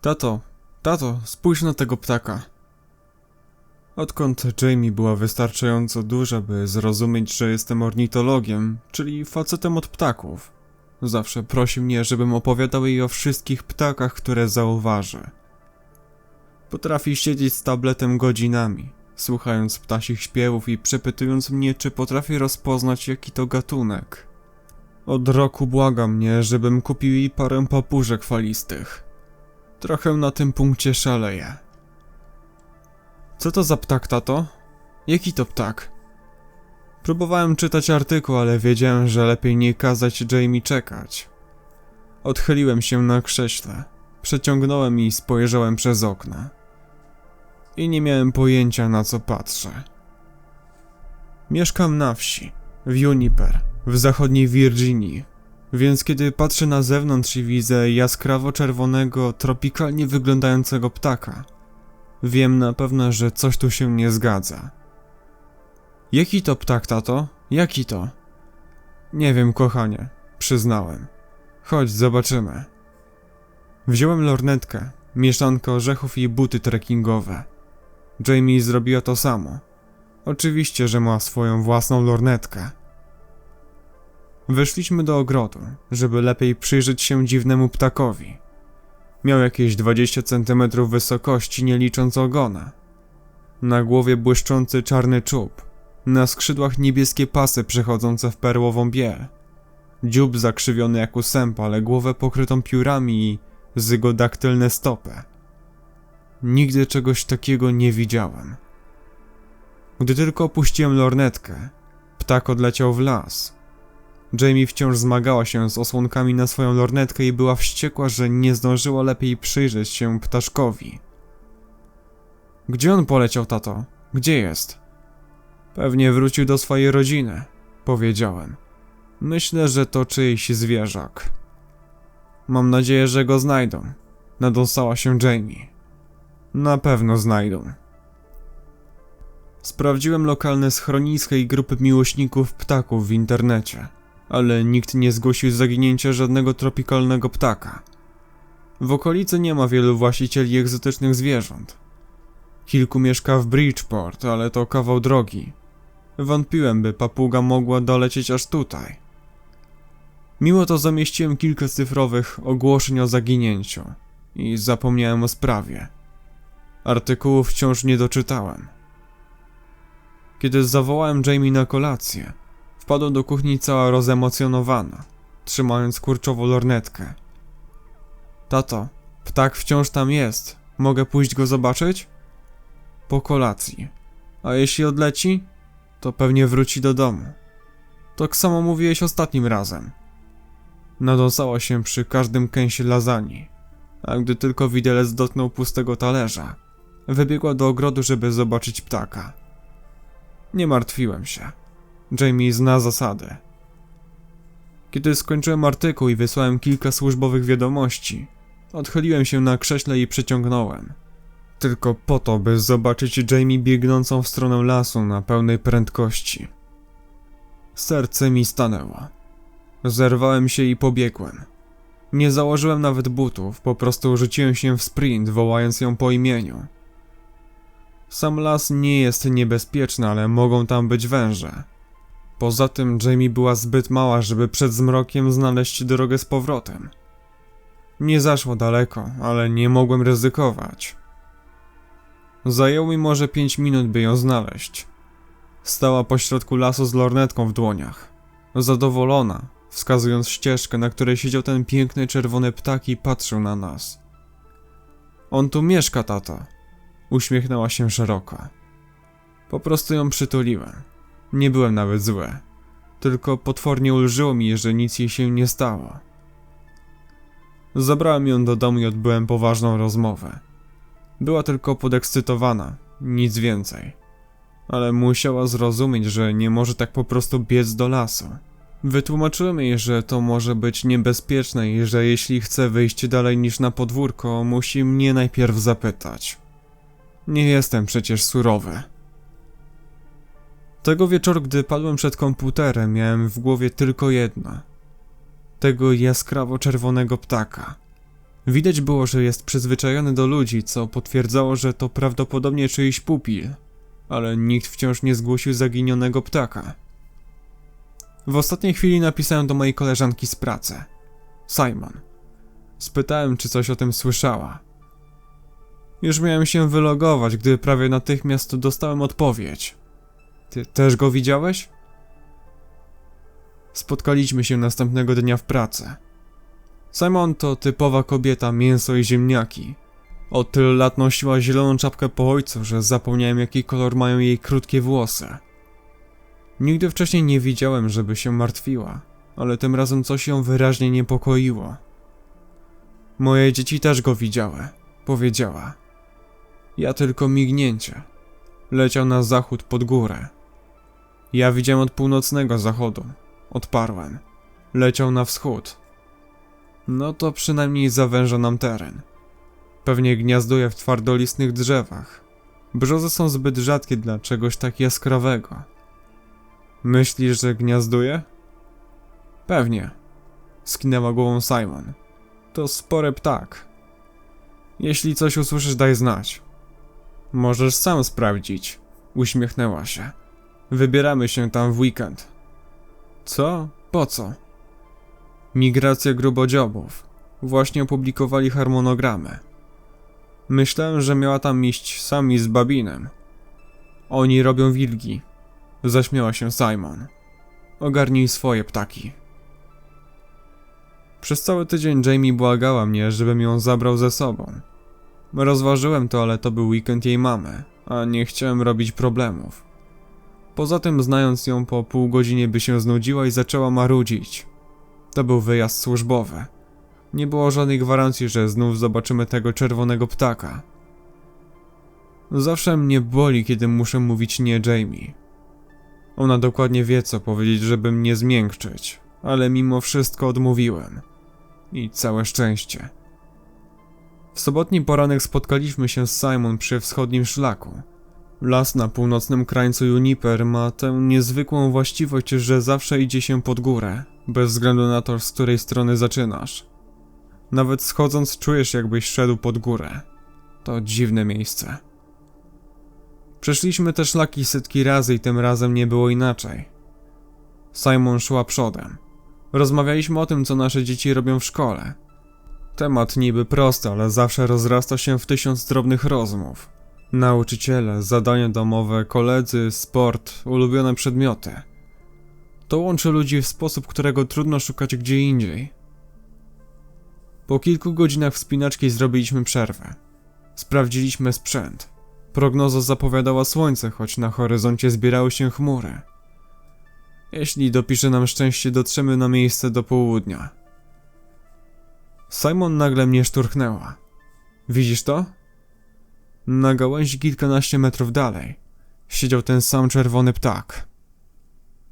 Tato, tato, spójrz na tego ptaka. Odkąd Jamie była wystarczająco duża, by zrozumieć, że jestem ornitologiem, czyli facetem od ptaków, zawsze prosi mnie, żebym opowiadał jej o wszystkich ptakach, które zauważy. Potrafi siedzieć z tabletem godzinami, słuchając ptasich śpiewów i przepytując mnie, czy potrafię rozpoznać jaki to gatunek. Od roku błaga mnie, żebym kupił jej parę papużek falistych. Trochę na tym punkcie szaleję. Co to za ptak, tato? Jaki to ptak? Próbowałem czytać artykuł, ale wiedziałem, że lepiej nie kazać Jamie czekać. Odchyliłem się na krześle, przeciągnąłem i spojrzałem przez okno. I nie miałem pojęcia na co patrzę. Mieszkam na wsi, w Juniper, w zachodniej Virginii, więc kiedy patrzę na zewnątrz i widzę jaskrawo czerwonego, tropikalnie wyglądającego ptaka, wiem na pewno, że coś tu się nie zgadza. Jaki to ptak, tato? Jaki to? Nie wiem, kochanie, przyznałem. Chodź, zobaczymy. Wziąłem lornetkę, mieszankę orzechów i buty trekkingowe. Jamie zrobiła to samo. Oczywiście, że ma swoją własną lornetkę. Weszliśmy do ogrodu, żeby lepiej przyjrzeć się dziwnemu ptakowi. Miał jakieś 20 cm wysokości, nie licząc ogona. Na głowie błyszczący czarny czub, na skrzydłach niebieskie pasy przechodzące w perłową biel. Dziób zakrzywiony jak u sępa, ale głowę pokrytą piórami i zygodaktylne stopy. Nigdy czegoś takiego nie widziałem. Gdy tylko opuściłem lornetkę, ptak odleciał w las. Jamie wciąż zmagała się z osłonkami na swoją lornetkę i była wściekła, że nie zdążyła lepiej przyjrzeć się ptaszkowi. Gdzie on poleciał, tato? Gdzie jest? Pewnie wrócił do swojej rodziny, powiedziałem. Myślę, że to czyjś zwierzak. Mam nadzieję, że go znajdą. Nadąsała się Jamie. Na pewno znajdą. Sprawdziłem lokalne schroniska i grupy miłośników ptaków w internecie, ale nikt nie zgłosił zaginięcia żadnego tropikalnego ptaka. W okolicy nie ma wielu właścicieli egzotycznych zwierząt. Kilku mieszka w Bridgeport, ale to kawał drogi. Wątpiłem, by papuga mogła dolecieć aż tutaj. Mimo to zamieściłem kilka cyfrowych ogłoszeń o zaginięciu i zapomniałem o sprawie. Artykułów wciąż nie doczytałem. Kiedy zawołałem Jamie na kolację, wpadła do kuchni cała rozemocjonowana, trzymając kurczową lornetkę. Tato, ptak wciąż tam jest. Mogę pójść go zobaczyć? Po kolacji. A jeśli odleci? To pewnie wróci do domu. Tak samo mówiłeś ostatnim razem. Nadąsała się przy każdym kęsie lasagne, a gdy tylko widelec dotknął pustego talerza, wybiegła do ogrodu, żeby zobaczyć ptaka. Nie martwiłem się. Jamie zna zasady. Kiedy skończyłem artykuł i wysłałem kilka służbowych wiadomości, odchyliłem się na krześle i przyciągnąłem. Tylko po to, by zobaczyć Jamie biegnącą w stronę lasu na pełnej prędkości. Serce mi stanęło. Zerwałem się i pobiegłem. Nie założyłem nawet butów, po prostu rzuciłem się w sprint, wołając ją po imieniu. Sam las nie jest niebezpieczny, ale mogą tam być węże. Poza tym Jamie była zbyt mała, żeby przed zmrokiem znaleźć drogę z powrotem. Nie zaszło daleko, ale nie mogłem ryzykować. Zajęło mi może pięć minut, by ją znaleźć. Stała pośrodku lasu z lornetką w dłoniach. Zadowolona, wskazując ścieżkę, na której siedział ten piękny czerwony ptak i patrzył na nas. On tu mieszka, tato. Uśmiechnęła się szeroko. Po prostu ją przytuliłem. Nie byłem nawet zły. Tylko potwornie ulżyło mi, że nic jej się nie stało. Zabrałem ją do domu i odbyłem poważną rozmowę. Była tylko podekscytowana, nic więcej. Ale musiała zrozumieć, że nie może tak po prostu biec do lasu. Wytłumaczyłem jej, że to może być niebezpieczne i że jeśli chce wyjść dalej niż na podwórko, musi mnie najpierw zapytać. Nie jestem przecież surowy. Tego wieczoru, gdy padłem przed komputerem, miałem w głowie tylko jedno. Tego jaskrawo czerwonego ptaka. Widać było, że jest przyzwyczajony do ludzi, co potwierdzało, że to prawdopodobnie czyjś pupil, ale nikt wciąż nie zgłosił zaginionego ptaka. W ostatniej chwili napisałem do mojej koleżanki z pracy, Simon. Spytałem, czy coś o tym słyszała. Już miałem się wylogować, gdy prawie natychmiast dostałem odpowiedź. Ty też go widziałeś? Spotkaliśmy się następnego dnia w pracy. Simon to typowa kobieta, mięso i ziemniaki. Od tylu lat nosiła zieloną czapkę po ojcu, że zapomniałem jaki kolor mają jej krótkie włosy. Nigdy wcześniej nie widziałem, żeby się martwiła, ale tym razem coś ją wyraźnie niepokoiło. Moje dzieci też go widziały, powiedziała. Ja tylko mignięcie. Leciał na zachód pod górę. Ja widziałem od północnego zachodu. Odparłem. Leciał na wschód. No to przynajmniej zawęża nam teren. Pewnie gniazduje w twardolistnych drzewach. Brzozy są zbyt rzadkie dla czegoś tak jaskrawego. Myślisz, że gniazduje? Pewnie. Skinęła głową Simon. To spory ptak. Jeśli coś usłyszysz, daj znać. Możesz sam sprawdzić. Uśmiechnęła się. Wybieramy się tam w weekend. Co? Po co? Migracja grubodziobów. Właśnie opublikowali harmonogramy. Myślałem, że miała tam iść sami z Babinem. Oni robią wilgi. Zaśmiała się Simon. Ogarnij swoje ptaki. Przez cały tydzień Jamie błagała mnie, żebym ją zabrał ze sobą. Rozważyłem to, ale to był weekend jej mamy, a nie chciałem robić problemów. Poza tym, znając ją po pół godzinie, by się znudziła i zaczęła marudzić. To był wyjazd służbowy. Nie było żadnej gwarancji, że znów zobaczymy tego czerwonego ptaka. Zawsze mnie boli, kiedy muszę mówić nie Jamie. Ona dokładnie wie, co powiedzieć, żeby mnie zmiękczyć, ale mimo wszystko odmówiłem. I całe szczęście. W sobotni poranek spotkaliśmy się z Simon przy wschodnim szlaku. Las na północnym krańcu Juniper ma tę niezwykłą właściwość, że zawsze idzie się pod górę, bez względu na to, z której strony zaczynasz. Nawet schodząc czujesz, jakbyś szedł pod górę. To dziwne miejsce. Przeszliśmy te szlaki setki razy i tym razem nie było inaczej. Simon szła przodem. Rozmawialiśmy o tym, co nasze dzieci robią w szkole. Temat niby prosty, ale zawsze rozrasta się w tysiąc drobnych rozmów. Nauczyciele, zadania domowe, koledzy, sport, ulubione przedmioty. To łączy ludzi w sposób, którego trudno szukać gdzie indziej. Po kilku godzinach wspinaczki zrobiliśmy przerwę. Sprawdziliśmy sprzęt. Prognoza zapowiadała słońce, choć na horyzoncie zbierały się chmury. Jeśli dopisze nam szczęście, dotrzemy na miejsce do południa. Simon nagle mnie szturchnęła. Widzisz to? Na gałęzi kilkanaście metrów dalej siedział ten sam czerwony ptak.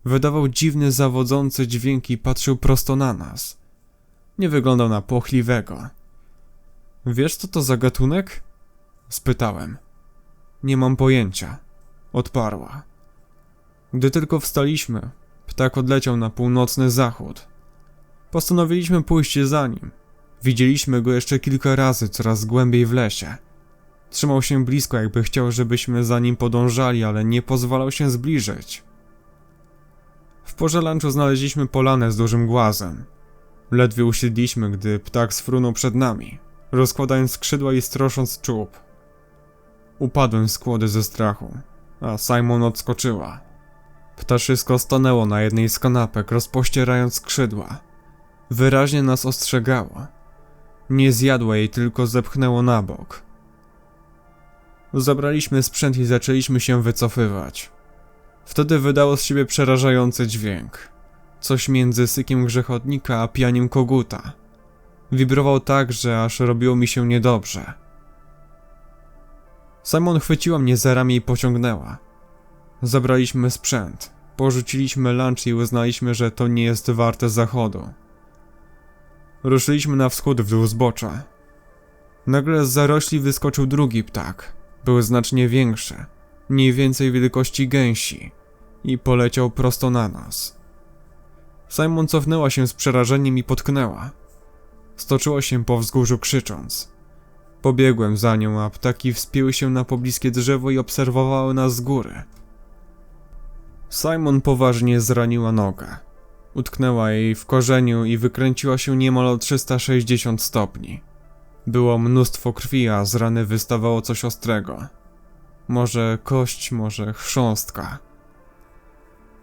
Wydawał dziwny, zawodzący dźwięk i patrzył prosto na nas. Nie wyglądał na płochliwego. Wiesz, co to za gatunek? Spytałem. Nie mam pojęcia. Odparła. Gdy tylko wstaliśmy, ptak odleciał na północny zachód. Postanowiliśmy pójść za nim. Widzieliśmy go jeszcze kilka razy, coraz głębiej w lesie. Trzymał się blisko, jakby chciał, żebyśmy za nim podążali, ale nie pozwalał się zbliżyć. W porze lunchu znaleźliśmy polanę z dużym głazem. Ledwie usiedliśmy, gdy ptak sfrunął przed nami, rozkładając skrzydła i strosząc czub. Upadłem z kłody ze strachu, a Simon odskoczyła. Ptaszysko stanęło na jednej z kanapek, rozpościerając skrzydła. Wyraźnie nas ostrzegało. Nie zjadła jej, tylko zepchnęło na bok. Zabraliśmy sprzęt i zaczęliśmy się wycofywać. Wtedy wydało z siebie przerażający dźwięk. Coś między sykiem grzechotnika a pianiem koguta. Wibrował tak, że aż robiło mi się niedobrze. Simon chwyciła mnie za ramię i pociągnęła. Zabraliśmy sprzęt, porzuciliśmy lunch i uznaliśmy, że to nie jest warte zachodu. Ruszyliśmy na wschód w dół zbocza. Nagle z zarośli wyskoczył drugi ptak. Był znacznie większy, mniej więcej wielkości gęsi i poleciał prosto na nas. Simon cofnęła się z przerażeniem i potknęła. Stoczyła się po wzgórzu krzycząc. Pobiegłem za nią, a ptaki wspięły się na pobliskie drzewo i obserwowały nas z góry. Simon poważnie zraniła nogę. Utknęła jej w korzeniu i wykręciła się niemal o 360 stopni. Było mnóstwo krwi, a z rany wystawało coś ostrego. Może kość, może chrząstka.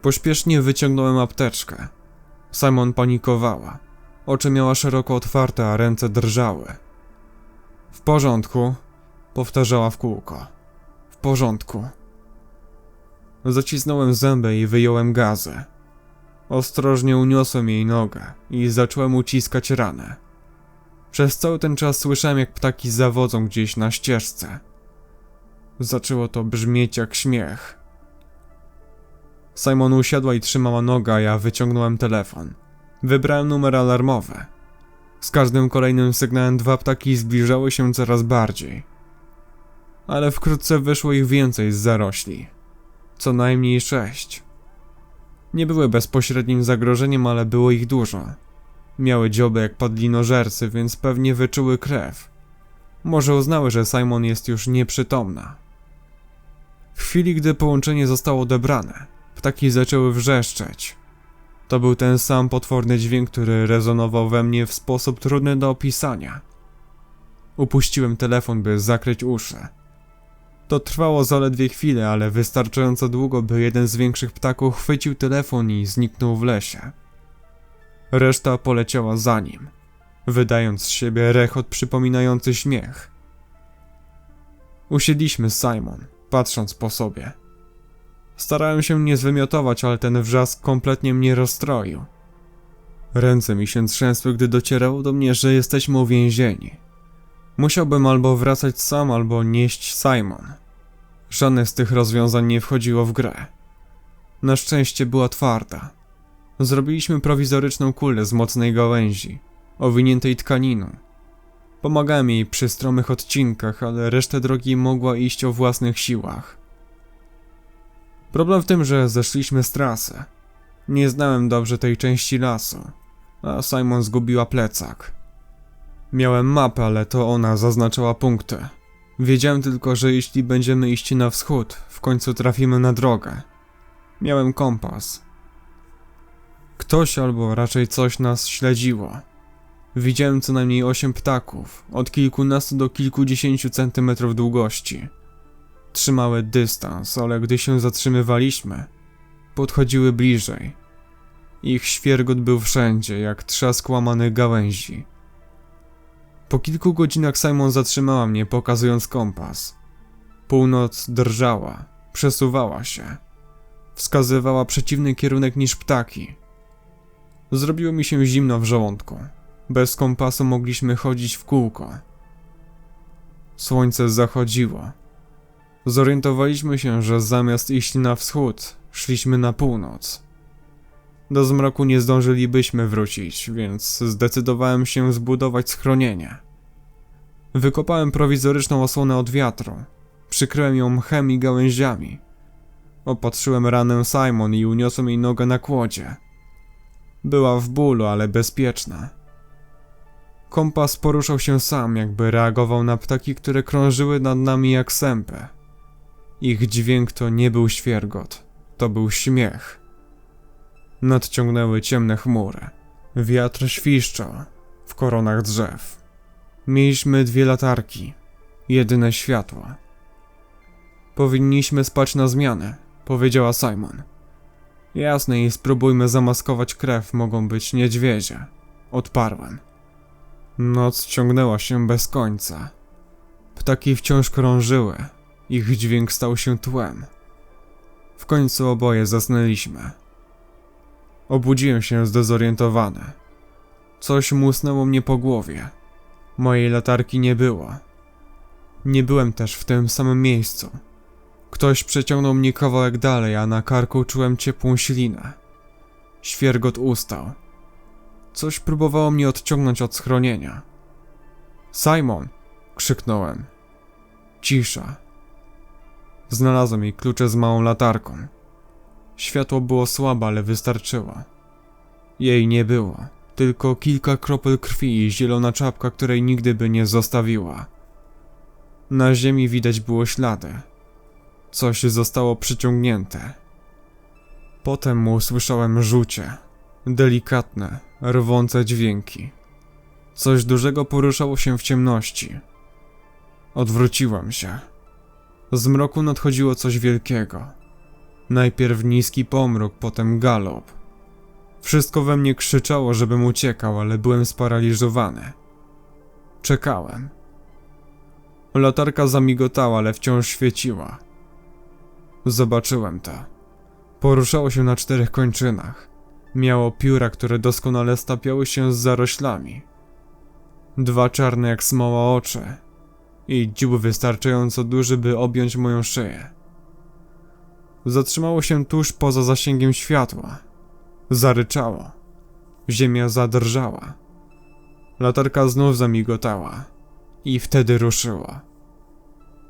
Pośpiesznie wyciągnąłem apteczkę. Simon panikowała. Oczy miała szeroko otwarte, a ręce drżały. W porządku, powtarzała w kółko. W porządku. Zacisnąłem zęby i wyjąłem gazy. Ostrożnie uniosłem jej nogę i zacząłem uciskać ranę. Przez cały ten czas słyszałem, jak ptaki zawodzą gdzieś na ścieżce. Zaczęło to brzmieć jak śmiech. Simon usiadła i trzymała nogę, a ja wyciągnąłem telefon. Wybrałem numer alarmowy. Z każdym kolejnym sygnałem dwa ptaki zbliżały się coraz bardziej. Ale wkrótce wyszło ich więcej z zarośli. Co najmniej sześć. Nie były bezpośrednim zagrożeniem, ale było ich dużo. Miały dzioby jak padlinożercy, więc pewnie wyczuły krew. Może uznały, że Simon jest już nieprzytomna. W chwili, gdy połączenie zostało odebrane, ptaki zaczęły wrzeszczeć. To był ten sam potworny dźwięk, który rezonował we mnie w sposób trudny do opisania. Upuściłem telefon, by zakryć uszy. To trwało zaledwie chwilę, ale wystarczająco długo, by jeden z większych ptaków chwycił telefon i zniknął w lesie. Reszta poleciała za nim, wydając z siebie rechot przypominający śmiech. Usiedliśmy z Simon, patrząc po sobie. Starałem się nie zwymiotować, ale ten wrzask kompletnie mnie rozstroił. Ręce mi się trzęsły, gdy docierało do mnie, że jesteśmy uwięzieni. Musiałbym albo wracać sam, albo nieść Simon. Żadne z tych rozwiązań nie wchodziło w grę. Na szczęście była twarda. Zrobiliśmy prowizoryczną kulę z mocnej gałęzi, owiniętej tkaniną. Pomagałem jej przy stromych odcinkach, ale resztę drogi mogła iść o własnych siłach. Problem w tym, że zeszliśmy z trasy. Nie znałem dobrze tej części lasu, a Simon zgubiła plecak. Miałem mapę, ale to ona zaznaczała punkty. Wiedziałem tylko, że jeśli będziemy iść na wschód, w końcu trafimy na drogę. Miałem kompas. Ktoś albo raczej coś nas śledziło. Widziałem co najmniej osiem ptaków, od kilkunastu do kilkudziesięciu centymetrów długości. Trzymały dystans, ale gdy się zatrzymywaliśmy, podchodziły bliżej. Ich świergot był wszędzie, jak trzask łamanych gałęzi. Po kilku godzinach Simon zatrzymała mnie, pokazując kompas. Północ drżała, przesuwała się. Wskazywała przeciwny kierunek niż ptaki. Zrobiło mi się zimno w żołądku. Bez kompasu mogliśmy chodzić w kółko. Słońce zachodziło. Zorientowaliśmy się, że zamiast iść na wschód, szliśmy na północ. Do zmroku nie zdążylibyśmy wrócić, więc zdecydowałem się zbudować schronienie. Wykopałem prowizoryczną osłonę od wiatru. Przykryłem ją mchem i gałęziami. Opatrzyłem ranę Simon i uniosłem jej nogę na kłodzie. Była w bólu, ale bezpieczna. Kompas poruszał się sam, jakby reagował na ptaki, które krążyły nad nami jak sępy. Ich dźwięk to nie był świergot, to był śmiech. Nadciągnęły ciemne chmury. Wiatr świszczał w koronach drzew. Mieliśmy dwie latarki, jedyne światło. Powinniśmy spać na zmianę, powiedziała Simon. Jasne i spróbujmy zamaskować krew, mogą być niedźwiedzie. Odparłem. Noc ciągnęła się bez końca. Ptaki wciąż krążyły, ich dźwięk stał się tłem. W końcu oboje zasnęliśmy. Obudziłem się zdezorientowany. Coś musnęło mnie po głowie. Mojej latarki nie było. Nie byłem też w tym samym miejscu. Ktoś przeciągnął mnie kawałek dalej, a na karku czułem ciepłą ślinę. Świergot ustał. Coś próbowało mnie odciągnąć od schronienia. Simon! krzyknąłem. Cisza. Znalazłem jej klucze z małą latarką. Światło było słabe, ale wystarczyło. Jej nie było. Tylko kilka kropel krwi i zielona czapka, której nigdy by nie zostawiła. Na ziemi widać było ślady. Coś zostało przyciągnięte. Potem usłyszałem rzucie. Delikatne, rwące dźwięki. Coś dużego poruszało się w ciemności. Odwróciłem się. Z mroku nadchodziło coś wielkiego. Najpierw niski pomruk, potem galop. Wszystko we mnie krzyczało, żebym uciekał, ale byłem sparaliżowany. Czekałem. Latarka zamigotała, ale wciąż świeciła. Zobaczyłem to. Poruszało się na czterech kończynach. Miało pióra, które doskonale stapiały się z zaroślami. Dwa czarne jak smoła oczy i dziób wystarczająco duży, by objąć moją szyję. Zatrzymało się tuż poza zasięgiem światła. Zaryczało. Ziemia zadrżała. Latarka znów zamigotała i wtedy ruszyła.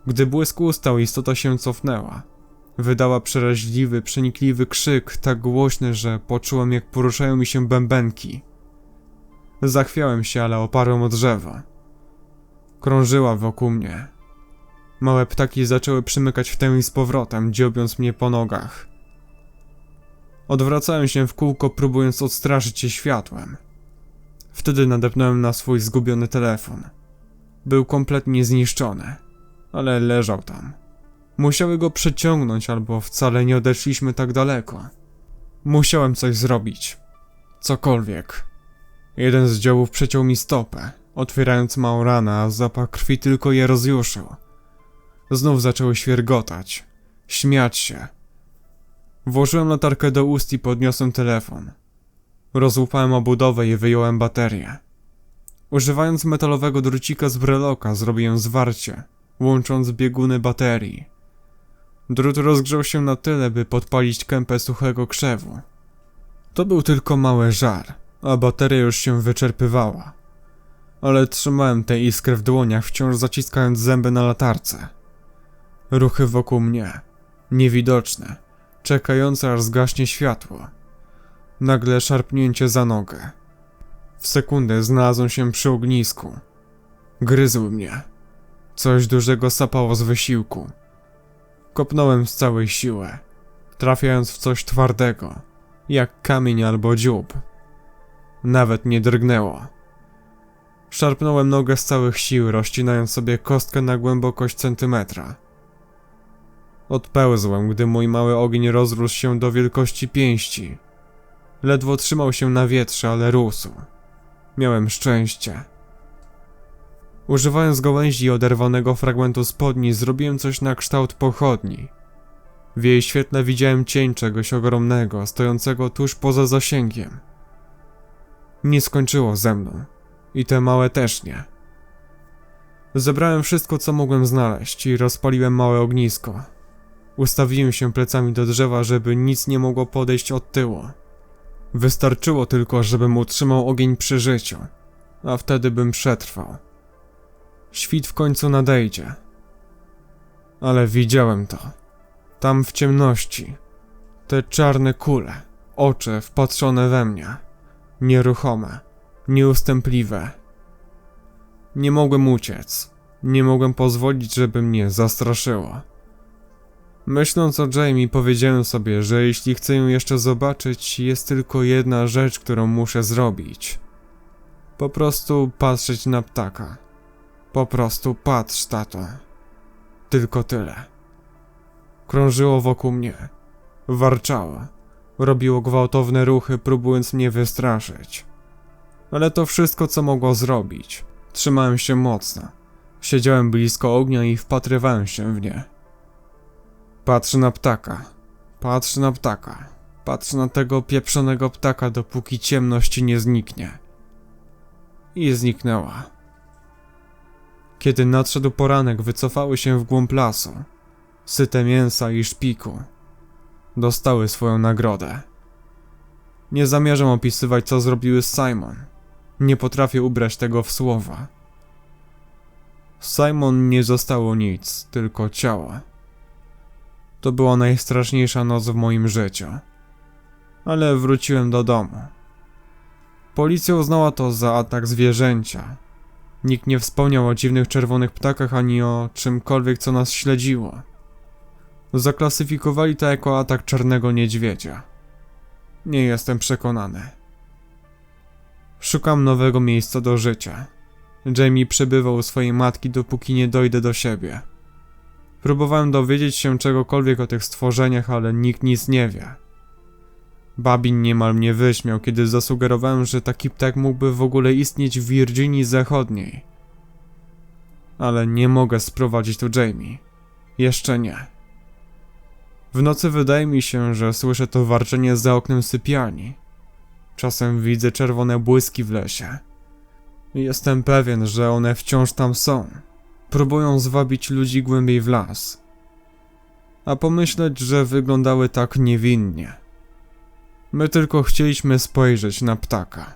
Gdy błysk ustał, istota się cofnęła. Wydała przeraźliwy, przenikliwy krzyk, tak głośny, że poczułem, jak poruszają mi się bębenki. Zachwiałem się, ale oparłem o drzewo. Krążyła wokół mnie. Małe ptaki zaczęły przymykać w tę i z powrotem, dziobiąc mnie po nogach. Odwracałem się w kółko, próbując odstraszyć się światłem. Wtedy nadepnąłem na swój zgubiony telefon. Był kompletnie zniszczony, ale leżał tam. Musiały go przeciągnąć, albo wcale nie odeszliśmy tak daleko. Musiałem coś zrobić. Cokolwiek. Jeden z działów przeciął mi stopę, otwierając małą ranę, a zapach krwi tylko je rozjuszył. Znów zaczęły świergotać, śmiać się. Włożyłem latarkę do ust i podniosłem telefon. Rozłupałem obudowę i wyjąłem baterię. Używając metalowego drucika z breloka zrobiłem zwarcie, łącząc bieguny baterii. Drut rozgrzał się na tyle, by podpalić kępę suchego krzewu. To był tylko mały żar, a bateria już się wyczerpywała. Ale trzymałem tę iskrę w dłoniach, wciąż zaciskając zęby na latarce. Ruchy wokół mnie, niewidoczne, czekające aż zgaśnie światło. Nagle szarpnięcie za nogę. W sekundę znalazłem się przy ognisku. Gryzły mnie. Coś dużego sapało z wysiłku. Kopnąłem z całej siły, trafiając w coś twardego, jak kamień albo dziób. Nawet nie drgnęło. Szarpnąłem nogę z całych sił, rozcinając sobie kostkę na głębokość centymetra. Odpełzłem, gdy mój mały ogień rozrósł się do wielkości pięści. Ledwo trzymał się na wietrze, ale rósł. Miałem szczęście. Używając gałęzi oderwanego fragmentu spodni, zrobiłem coś na kształt pochodni. W jej świetle widziałem cień czegoś ogromnego, stojącego tuż poza zasięgiem. Nie skończyło ze mną. I te małe też nie. Zebrałem wszystko, co mogłem znaleźć i rozpaliłem małe ognisko. Ustawiłem się plecami do drzewa, żeby nic nie mogło podejść od tyłu. Wystarczyło tylko, żebym utrzymał ogień przy życiu, a wtedy bym przetrwał. Świt w końcu nadejdzie. Ale widziałem to. Tam w ciemności. Te czarne kule, oczy wpatrzone we mnie. Nieruchome, nieustępliwe. Nie mogłem uciec. Nie mogłem pozwolić, żeby mnie zastraszyło. Myśląc o Jamie, powiedziałem sobie, że jeśli chcę ją jeszcze zobaczyć, jest tylko jedna rzecz, którą muszę zrobić. Po prostu patrzeć na ptaka. Po prostu patrz, tato. Tylko tyle. Krążyło wokół mnie. Warczało. Robiło gwałtowne ruchy, próbując mnie wystraszyć. Ale to wszystko, co mogło zrobić. Trzymałem się mocno. Siedziałem blisko ognia i wpatrywałem się w nie. Patrz na ptaka. Patrz na ptaka. Patrz na tego pieprzonego ptaka, dopóki ciemność nie zniknie. I zniknęła. Kiedy nadszedł poranek, wycofały się w głąb lasu. Syte mięsa i szpiku. Dostały swoją nagrodę. Nie zamierzam opisywać, co zrobiły z Simon. Nie potrafię ubrać tego w słowa. Simon nie zostało nic, tylko ciało. To była najstraszniejsza noc w moim życiu. Ale wróciłem do domu. Policja uznała to za atak zwierzęcia. Nikt nie wspomniał o dziwnych czerwonych ptakach ani o czymkolwiek, co nas śledziło. Zaklasyfikowali to jako atak czarnego niedźwiedzia. Nie jestem przekonany. Szukam nowego miejsca do życia. Jamie przebywał u swojej matki, dopóki nie dojdę do siebie. Próbowałem dowiedzieć się czegokolwiek o tych stworzeniach, ale nikt nic nie wie. Babin niemal mnie wyśmiał, kiedy zasugerowałem, że taki ptak mógłby w ogóle istnieć w Virginii Zachodniej. Ale nie mogę sprowadzić tu Jamie. Jeszcze nie. W nocy wydaje mi się, że słyszę to warczenie za oknem sypialni. Czasem widzę czerwone błyski w lesie. Jestem pewien, że one wciąż tam są. Próbują zwabić ludzi głębiej w las. A pomyśleć, że wyglądały tak niewinnie. My tylko chcieliśmy spojrzeć na ptaka.